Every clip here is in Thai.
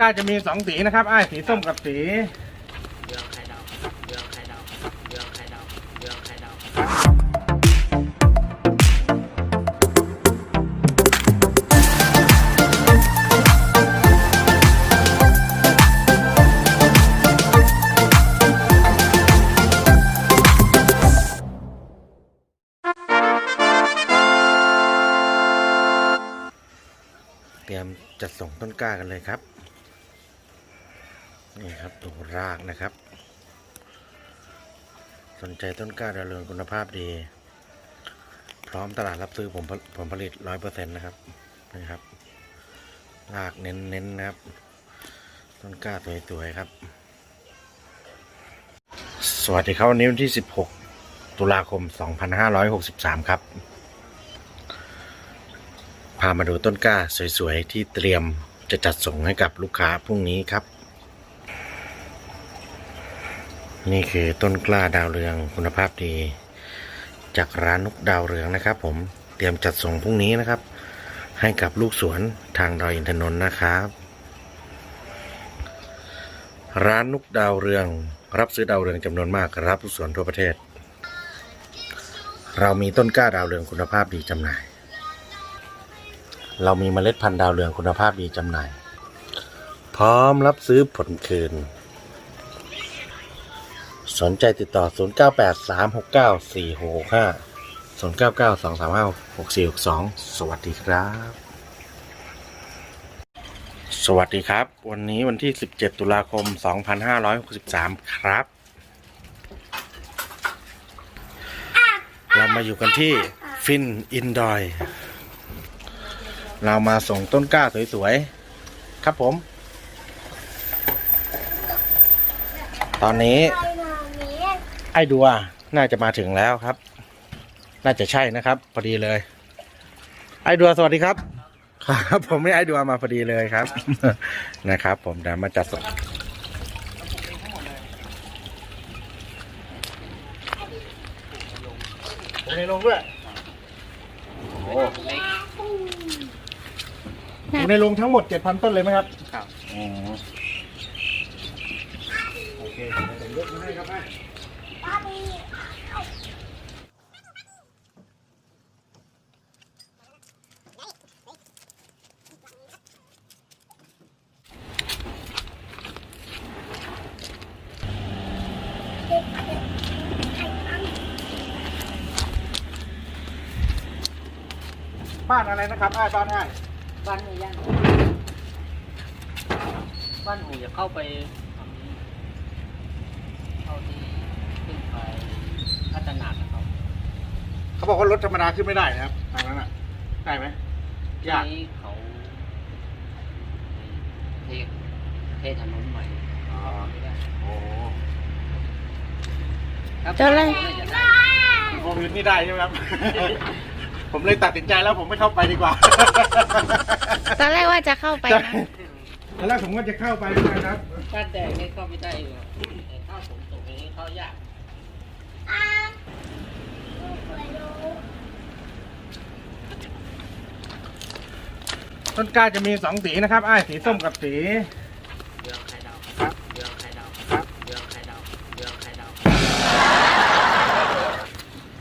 ก็จะมีสองสีนะครับไอ้ายสีส้มกับสีเรื่องไข่ดาวเรื่องไข่ดาวเรื่องไข่ดาวเรื่องไข่ดาวเตรียมจัดส่งต้นกล้ากันเลยครับ นี่ครับตัวรากนะครับ สนใจต้นกล้าดาวเรืองคุณภาพดี พร้อมตลาดรับซื้อผมผลผลิตร้อยเปอร์เซ็นต์นะครับนี่ครับ รากเน้นๆนะครับ ต้นกล้าสวยๆครับ สวัสดีครับวันนี้วันที่ 16 ตุลาคม 2563 ครับ พามาดูต้นกล้าสวยๆ ที่เตรียมจะจัดส่งให้กับลูกค้าพรุ่งนี้ครับ นี่คือต้นกล้าดาวเรืองคุณภาพดี จากร้านนุกดาวเรืองนะครับ ผมเตรียมจัดส่งพรุ่งนี้นะครับ ให้กับลูกสวนทางดอยอินทนนท์นะครับ ร้านนุกดาวเรือง รับซื้อดาวเรืองจำนวนมากรับลูกสวนทั่วประเทศ เรามีต้นกล้าดาวเรืองคุณภาพดีจำหน่าย เรามีเมล็ดพันธุ์ดาวเรืองคุณภาพดีจำหน่าย พร้อมรับซื้อผลคืน สนใจติดต่อ 0983694665 0992356462 สวัสดีครับ สวัสดีครับ วันนี้วันที่ 17 ตุลาคม 2563 ครับ เรามาอยู่กันที่ฟินอินดอย เรามาส่งต้นกล้าสวยๆ ครับผม ตอนนี้ ไอ้ดัวน่าจะมาถึงแล้วครับ น่าจะใช่นะครับ พอดีเลย ไอ้ดัวสวัสดีครับ ครับ ผมไม่ไอ้ดัวมาพอดีเลยครับ นะครับ ผมเดี๋ยวมาจัดส่งผมในลงด้วยโอ้อยู่ในลงทั้งหมดเจ็ดพันต้นเลยไหมครับ ครับอ๋อโอเคเดี๋ยวผมยกมาให้ครับไอ้ บ้านอะไรนะครับไอ้บ้านไอ้บ้านหมูย่างบ้านหมูจะเข้าไปฝั่งนี้เข้าที่ขึ้นไป พัฒนานะครับเขาบอกว่ารถธรรมดาขึ้นไม่ได้นะครับทางนั้นอะ ได้ไหมทียากนี้เขาเทเทถนนใหม่อ๋อไม่ได้โอ้ครับเจ้าอะไรจะได้โควิดนี่ได้ใช่ไหมครับ ผมเลยตัดสินใจแล้วผมไม่เข้าไปดีกว่า ตอนแรกว่าจะเข้าไปใช่นะ ตอนแรกผมก็จะเข้าไปเหมือนกันครับ ถ้าแดงนี่เข้าไม่ได้อยู่แต่ถ้าฝนตกอย่างนี้เข้ายาก ต้นกล้าจะมีสองสีนะครับไอ้ายสีส้มกับสีเรื่องไข่ดาวครับเรื่องไข่ดาวเรื่องไข่ดาวเรื่องไข่ดาว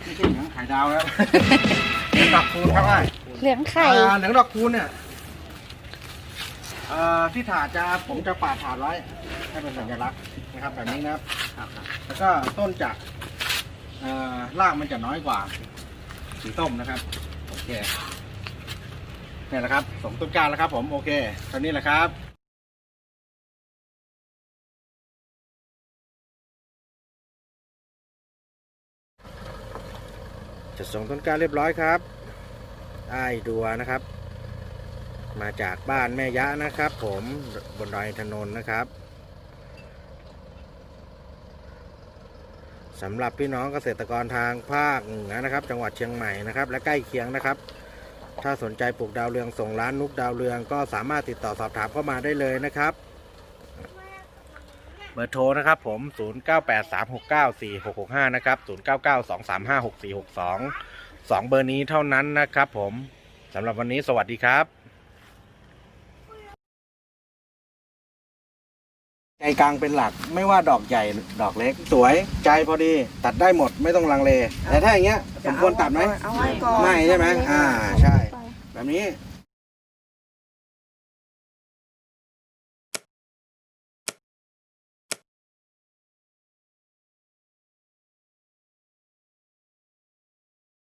ไม่ใช่เหลืองไข่ดาวครับเหลืองดอกคูณครับไอ้ายเหลืองไข่ อ่าเหลืองดอกคูณเนี่ยเอ่อที่ถาดจะผมจะปาดถาดไว้ให้เป็นสัญลักษณ์นะครับแบบนี้นะครับครับครับแล้วก็ต้นจะเอ่อ รากมันจะน้อยกว่า สีส้มนะครับ โอเคเนี่ยแหละครับสมต้นกล้าแล้วครับผมโอเคตอนนี้แหละครับจัดส่งต้นกล้าเรียบร้อยครับไอ้ดัวนะครับ มาจากบ้านแม่ยะนะครับ ผมบนดอยอินนนท์นะครับ สำหรับพี่น้องเกษตรกรทางภาคเหนือนะครับ จังหวัดเชียงใหม่นะครับ และใกล้เคียงนะครับ ถ้าสนใจปลูกดาวเรืองส่งร้านนุกดาวเรืองก็สามารถติดต่อสอบถามเข้ามาได้เลยนะครับ เบอร์โทรนะครับผม 0983694665 นะครับ 0992356462 2 เบอร์นี้เท่านั้นนะครับผมสำหรับวันนี้สวัสดีครับ กลางเป็นหลักไม่ว่าดอกใหญ่ดอกเล็ก สวยใจพอดีตัดได้หมดไม่ต้องลังเลแต่ถ้าอย่างเงี้ยสมควรตัดไหมเอาไว้ก่อน ไม่ใช่ไหมอ่าใช่ แบบนี้